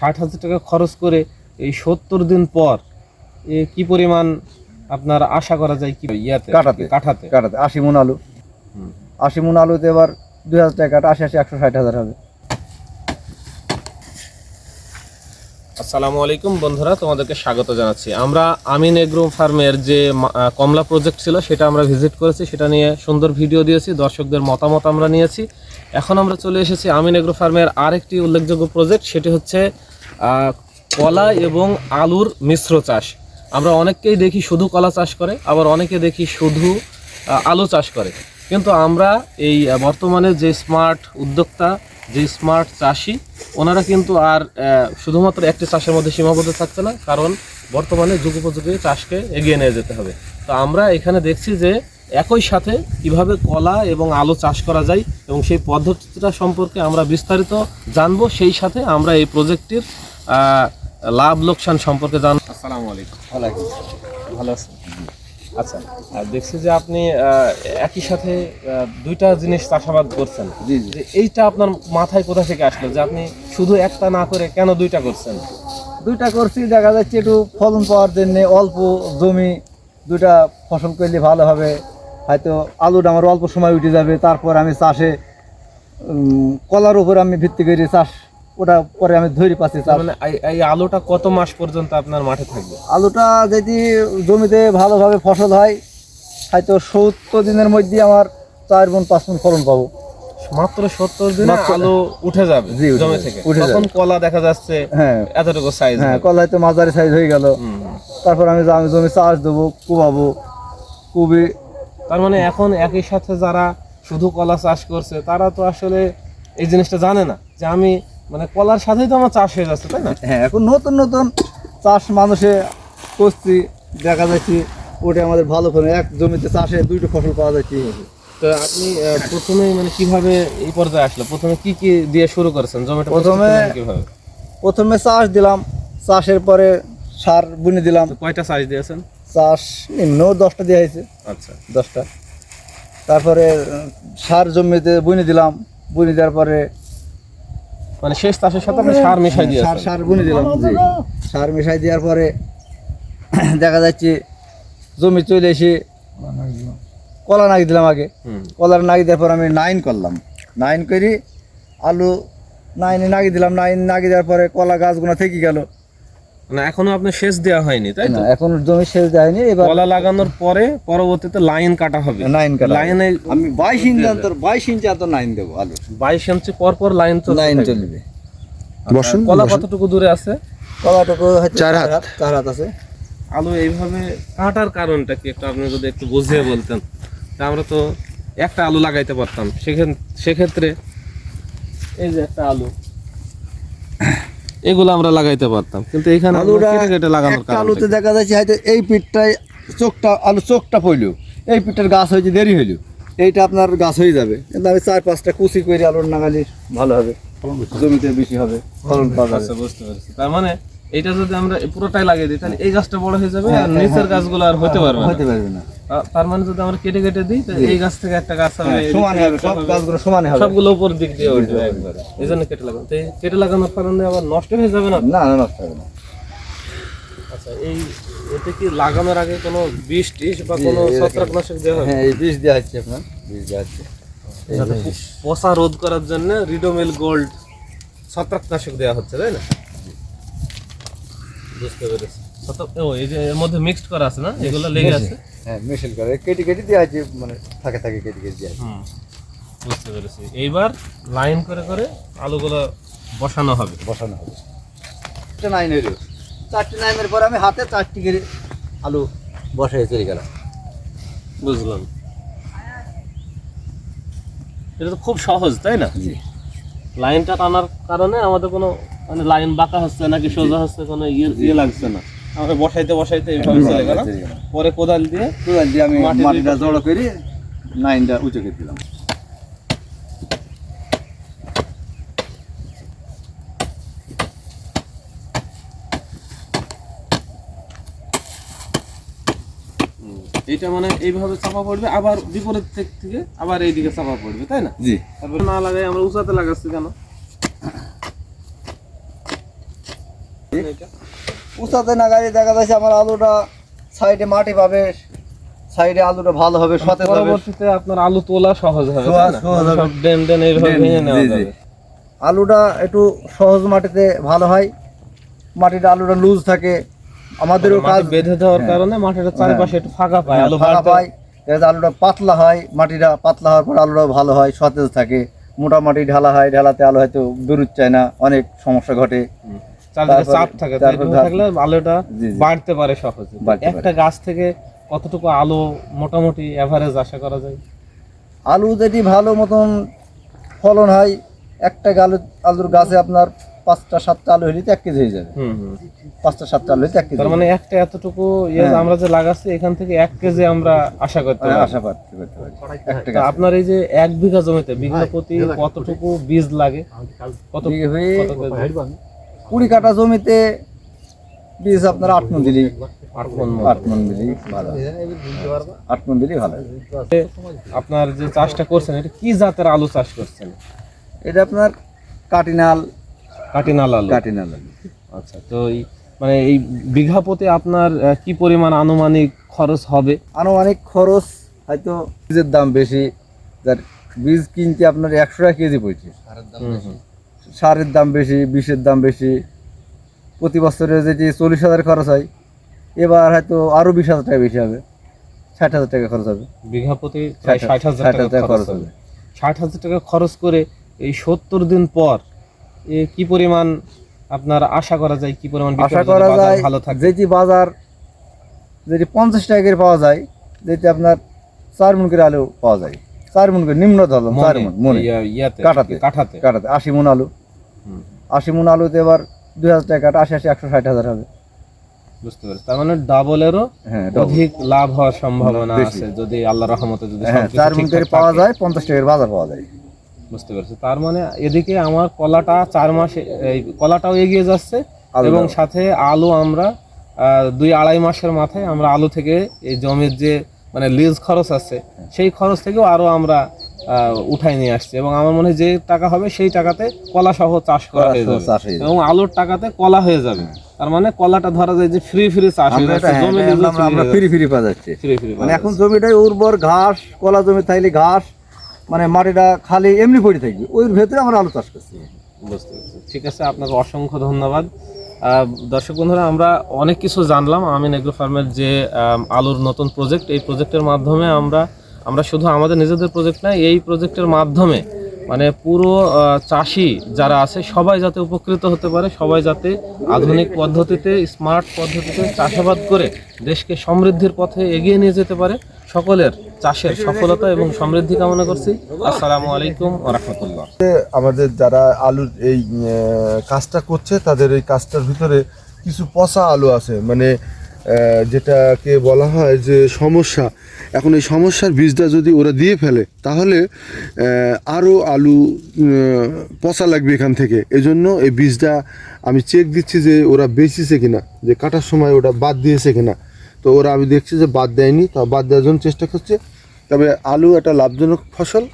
ষাট হাজার টাকা খরচ করে এই সত্তর দিন পর এ কি পরিমাণ আপনার আশা করা যায় কি ইয়াতে। কাঠাতে। কাটাতে আশি মন আলু। আশি মন আলুতে এবার দুই হাজার টাকা আশি আশি একশো ষাট হাজার হবে। আসসালামু আলাইকুম বন্ধুরা তোমাদেরকে স্বাগত জানাচ্ছি। আমরা আমিন এগ্রো ফার্মের যে কমলা প্রজেক্ট ছিল সেটা আমরা ভিজিট করেছি। সেটা নিয়ে সুন্দর ভিডিও দিয়েছি দর্শকদের মতামত আমরা নিয়েছি। এখন আমরা চলে এসেছি আমিন এগ্রো ফার্মের আরেকটি উল্লেখযোগ্য প্রজেক্ট সেটি হচ্ছে কলা এবং আলুর মিশ্র চাষ। আমরা অনেককেই দেখি শুধু কলা চাষ করে, আবার অনেকে দেখি শুধু আলু চাষ করে। কিন্তু আমরা এই বর্তমানে যে স্মার্ট উদ্যোক্তা, যে স্মার্ট চাষি, ওনারা কিন্তু আর শুধুমাত্র একটি চাষের মধ্যে সীমাবদ্ধ থাকছে না, কারণ বর্তমানে যুগোপযোগী চাষকে এগিয়ে নিয়ে যেতে হবে। তো আমরা এখানে দেখছি যে একই সাথে কীভাবে কলা এবং আলু চাষ করা যায় এবং সেই পদ্ধতিটা সম্পর্কে আমরা বিস্তারিত জানব। সেই সাথে আমরা এই প্রজেক্টটির লাভ লোকসান সম্পর্কে জান আসসালামু আলাইকুম। ভালো আছেন? আচ্ছা আর দেখছি যে আপনি একই সাথে দুইটা জিনিস চাষাবাদ করছেন। জি জি। যে এইটা আপনার মাথায় কোথা থেকে আসলো যে আপনি শুধু একটা না করে কেন দুইটা করছেন? দুইটা করছি দেখা যাচ্ছে একটু ফলন পাওয়ার জন্য অল্প জমি দুইটা ফসল করলে ভালো হবে। হয়তো আলুটা আমার অল্প সময় উঠে যাবে তারপর আমি চাষে কলার উপর আমি ভিত্তি করে চাষ ওটা পরে আমি ধরে পাচ্ছি তার মানে এই- আলুটা কত মাস পর্যন্ত আপনার মাঠে থাকবে? আলুটা যদি জমিতে ভালোভাবে ফসল হয় হয়তো সত্তর দিনের মধ্যে আমার চার গুণ পাঁচ গুণ ফলন পাবো। মাত্র সত্তর দিনে আলু উঠে যাবে জমি থেকে। তখন কলা দেখা যাচ্ছে হ্যাঁ। এতটুকু সাইজ হ্যাঁ কলা হয়তো মাঝারি সাইজ হয়ে গেল। তারপর আমি আমি জমি চাষ দেবো কুবাবো কুবি। তার মানে এখন একই সাথে যারা শুধু কলা চাষ করছে তারা তো আসলে এই জিনিসটা জানে না যে আমি মানে কলার সাথেই তো আমার চাষ হয়ে যাচ্ছে তাই না? হ্যাঁ এখন নতুন নতুন চাষ মানুষে করছি। দেখা যাচ্ছে ওটা আমাদের ভালো ফলন এক জমিতে চাষে দুইটা ফসল পাওয়া যাচ্ছে তো আপনি আহ, প্রথমেই মানে কীভাবে এই পর্যায়ে আসলো? প্রথমে কি কি দিয়ে শুরু করেছেন? জমিটা প্রথমে- কীভাবে? প্রথমে চাষ দিলাম। চাষের পরে সার বুনে দিলাম। কয়টা সাইজ দিয়েছেন? চাষ নিম্ন দশটা দেওয়া হয়েছে। আচ্ছা। দশটা। তারপরে সার জমিতে বুনে দিলাম। বুনে দেওয়ার পরে মানে শেষ চাষের সাথে আপনি সার মিশাই সার সার বুনে দিলাম জি সার মিশাই দেওয়ার পরে দেখা যাচ্ছে জমি চলে এসে কলা নাগি দিলাম আগে। কলার নাগি দেওয়ার পর আমি নাইন করলাম। নাইন করি আলু নাইনে নাগি দিলাম নাইন নাগি দেওয়ার পরে কলা গাছগুলো থেকে গেল। মানে এখনও আপনার শেষ দেওয়া হয়নি তাই তো? না এখন জমি সেচ দেয়নি এবার কলা লাগানোর পরে পরবর্তীতে লাইন কাটা হবে। নাইন কাটা লাইনে আমি বাইশ ইঞ্চি অন্তর বাইশ ইঞ্চি অন্তর নাইন দেবো আলু। বাইশ ইঞ্চি পর পর লাইন তো? নাইন চলবে আচ্ছা, কলা কতটুকু দূরে আছে? কলাটুকু হচ্ছে চার হাত। চার হাত আছে। আলু এইভাবে কাটার কারণটা কি একটু আপনি যদি একটু বুঝিয়ে বলতেন? তা আমরা তো একটা আলু লাগাইতে পারতাম। সেক্ষেত্রে এই যে একটা আলু এগুলো আমরা লাগাইতে পারতাম। কিন্তু এখানে আমরা আলুটা কেটে কেটে লাগানোর কারণ আলুতে দেখা যাচ্ছে হয়তো এই পিঠটায় চোখটা আলু চোখটা পড়ল। এই পিঠটার গাছ হয়েছে দেরি হইল। এইটা আপনার গাছ হয়ে যাবে। কিন্তু আমি চার পাঁচটা কুচি করে আলুর নাগালি ভালো হবে। জমিতে বেশি হবে ফলন পাওয়া যাবে। আচ্ছা বুঝতে পারছি। তার মানে এটা যদি আমরা পুরোটাই লাগিয়ে দিই তাহলে এই গাছটা বড় হয়ে যাবে হ্যাঁ, আর নিচের গাছগুলো আর হতে পারবে হতে পারবে না। তার মানে যদি আমরা কেটে কেটে দিই তাহলে এই গাছ থেকে একটা গাছ হবে হ্যাঁ, এই হবে সব গাছগুলো সমানে হবে। সবগুলো উপর দিক দিয়ে উঠবে একবারে। এই জন্য কেটে লাগানো। তো কেটে লাগানোর কারণে আবার নষ্ট হয়ে যাবে না? না না নষ্ট হবে না। আচ্ছা এই এতে কি লাগানোর আগে কোনো বিষ টিস বা কোনো ছত্রাকনাশক দেওয়া হবে? হ্যাঁ এই বীজ দেওয়া হচ্ছে আপনার বীজ দেওয়া হচ্ছে। পচা রোধ করার জন্য রিডোমিল গোল্ড ছত্রাকনাশক দেওয়া হচ্ছে তাই না? বুঝতে পেরেছি। ও এই যে এর মধ্যে মিক্সড করা আছে না? এগুলো লেগে আছে? হ্যাঁ মেশিন করে। কেটে কেটে দেওয়া হচ্ছে মানে থাকে থাকে কেটে কেটে দেওয়া আছে। হুম বুঝতে পেরেছি। এইবার লাইন করে করে আলুগুলো বসানো হবে। বসানো হবে। চারটে নাইন হইল। চারটে নাইনের পরে আমি হাতে চারটি করে আলু বসাই চলে গেলাম বুঝলাম। এটা তো খুব সহজ তাই না? জি। লাইনটা টানার কারণে আমাদের কোনো মানে লাইন বাঁকা হচ্ছে নাকি সোজা হচ্ছে কোনো ইয়ে ইয়ে লাগছে না। আমরা বসাইতে বসাইতে এইভাবে চলে গেলাম। পরে কোদাল দিয়ে কোদাল দিয়ে আমি মাটিটা জড়ো করে নাইনটা উঁচু করে দিলাম। এইটা মানে এইভাবে চাপা পড়বে আবার বিপরীত দিক থেকে আবার এইদিকে চাপা পড়বে তাই না? জি। তারপরে না লাগাই আমরা উঁচাতে লাগাচ্ছি কেন? উঁচাতে নাগারে দেখা যাচ্ছে আমার আলুটা সাইডে মাটি পাবে সাইডে আলুটা ভালো হবে সতেজ হবে পরবর্তীতে আপনার আলু তোলা সহজ হবে সহজ- না? হবে। সব ডেন ডেন এইভাবে ভেঙে নেওয়া। যাবে আলুটা একটু সহজ মাটিতে ভালো হয় মাটিটা আলুটা লুজ থাকে আমাদেরও মাটি কাজ বেঁধে দেওয়ার হ্যাঁ। কারণে মাটিটা চারপাশে একটু ফাঁকা পায় আলু ফাঁকা পায় আলুটা পাতলা হয় মাটিটা পাতলা হওয়ার পর আলুটা ভালো হয় সতেজ থাকে মোটা মাটি ঢালা হয় ঢালাতে আলু হয়তো বেরোচ্ছায় না অনেক সমস্যা ঘটে চারদিকে চাপ থাকে থাকলে আলুটা। বাড়তে পারে সহজে। একটা গাছ থেকে কতটুকু আলু মোটামুটি এভারেজ আশা করা যায়? আলু যদি ভালো মতন ফলন হয় একটা আলু আলুর গাছে আপনার পাঁচটা সাতটা আলু হইলে এক কেজি হয়ে যাবে। হুম হুম। পাঁচটা সাতটা আলু এক কেজি মানে একটা এতটুকু ইয়ে হ্যাঁ। আমরা যে লাগাচ্ছি এখান থেকে এক কেজি আমরা আশা করতে হ্যাঁ, পারি। আশা করতে পারি। গাছ। আপনার এই যে এক বিঘা জমিতে বিঘা প্রতি কতটুকু বীজ লাগে? কত বিঘে কত কেজি? কুড়ি কাটা জমিতে বীজ আপনার আট মন দিলেই আট মন ভালো। আট মন দিলেই ভালো। আপনার যে চাষটা করছেন এটা কি জাতের আলু চাষ করছেন? এটা আপনার কাটিনাল। কাটিনাল আলু। কাটিনাল আলু। আচ্ছা তো মানে এই বিঘা প্রতি আপনার কি পরিমাণ আনুমানিক খরচ হবে? আনুমানিক খরচ হয়তো বীজের দাম বেশি যার বীজ কিনতে আপনার একশো টাকা কেজি পড়ছে। সারের দাম বেশি বিষের দাম বেশি। প্রতি বছরে যেটি চল্লিশ হাজার খরচ হয় এবার হয়তো আরও বিশ হাজার টাকা বেশি হবে। ষাট হাজার টাকা খরচ হবে। বিঘা প্রতি ষাট- হাজার টাকা খরচ হবে। ষাট হাজার টাকা খরচ করে এই সত্তর দিন পর এ কি পরিমাণ আপনার আশা করা যায় কি পরিমাণ আশা করা যায় ভালো থাকে যেটি বাজার যেটি পঞ্চাশ টাকা পাওয়া যায় যেটি আপনার চার মন করে আলু পাওয়া যায়। চার মন করে নিম্ন ধরলাম চার মন মনে কাঠাতে। কাঠাতে। কাটাতে আশি মন আলু। আশি মন আলুতে এবার দুই হাজার টাকা আশি আশি একশো ষাট হাজার হবে। বুঝতে পারছি। তার মানে ডাবলেরও হ্যাঁ অধিক লাভ হওয়ার সম্ভাবনা আছে যদি আল্লাহ রহমতে যদি হ্যাঁ চার মন করে পাওয়া যায় পঞ্চাশ টাকার বাজার পাওয়া যায়। বুঝতে পারছি। তার মানে এদিকে আমার কলাটা চার মাসে এই কলাটাও এগিয়ে যাচ্ছে এবং সাথে আলু আমরা দুই আড়াই মাসের মাথায় আমরা আলু থেকে এই জমির যে মানে লিজ খরচ আছে সেই খরচ থেকেও আরও আমরা উঠাই নিয়ে আসছে। এবং আমার মনে হয় যে টাকা হবে সেই টাকাতে কলা সহ চাষ করা হয়ে যাবে। হয়ে। এবং আলুর টাকাতে কলা হয়ে যাবে। তার মানে কলাটা ধরা যায় যে ফ্রি ফ্রি চাষ হয়ে আমরা যাচ্ছে জমি হ্যাঁ, আমরা- ফ্রি ফ্রি পাওয়া যাচ্ছে। ফ্রি ফ্রি মানে এখন জমিটাই উর্বর ঘাস কলা জমি থাকলে ঘাস মানে মাটিটা খালি এমনি পড়ে থাকবে। ওই ভেতরে আমরা আলু চাষ করছি। বুঝতে পেরেছি। ঠিক আছে আপনাকে অসংখ্য ধন্যবাদ। দর্শক বন্ধুরা আমরা অনেক কিছু জানলাম। আমিন এগ্রো ফার্মের যে আলুর নতুন প্রজেক্ট এই প্রজেক্টের মাধ্যমে আমরা আমরা শুধু আমাদের নিজেদের প্রজেক্ট না এই প্রজেক্টের মাধ্যমে মানে পুরো চাষি যারা আছে, সবাই যাতে উপকৃত হতে পারে, সবাই যাতে আধুনিক পদ্ধতিতে স্মার্ট পদ্ধতিতে চাষাবাদ করে দেশকে সমৃদ্ধির পথে এগিয়ে নিয়ে যেতে পারে। সকলের চাষের সফলতা এবং সমৃদ্ধি কামনা করছি। আসসালামু আলাইকুম রহমতুল্লাহ। আমাদের যারা আলুর এই কাজটা করছে, তাদের এই কাজটার ভিতরে কিছু পচা আলু আছে। মানে যেটাকে বলা হয় যে সমস্যা, এখন এই সমস্যার বীজটা যদি ওরা দিয়ে ফেলে, তাহলে আরও আলু পচা লাগবে এখান থেকে। এজন্য এই বীজটা আমি চেক দিচ্ছি যে ওরা বেঁচেছে কিনা, যে কাটার সময় ওটা বাদ দিয়েছে কিনা। তো ওরা, আমি দেখছি যে বাদ দেয়নি, তা বাদ দেওয়ার জন্য চেষ্টা করছে। তবে আলু একটা লাভজনক ফসল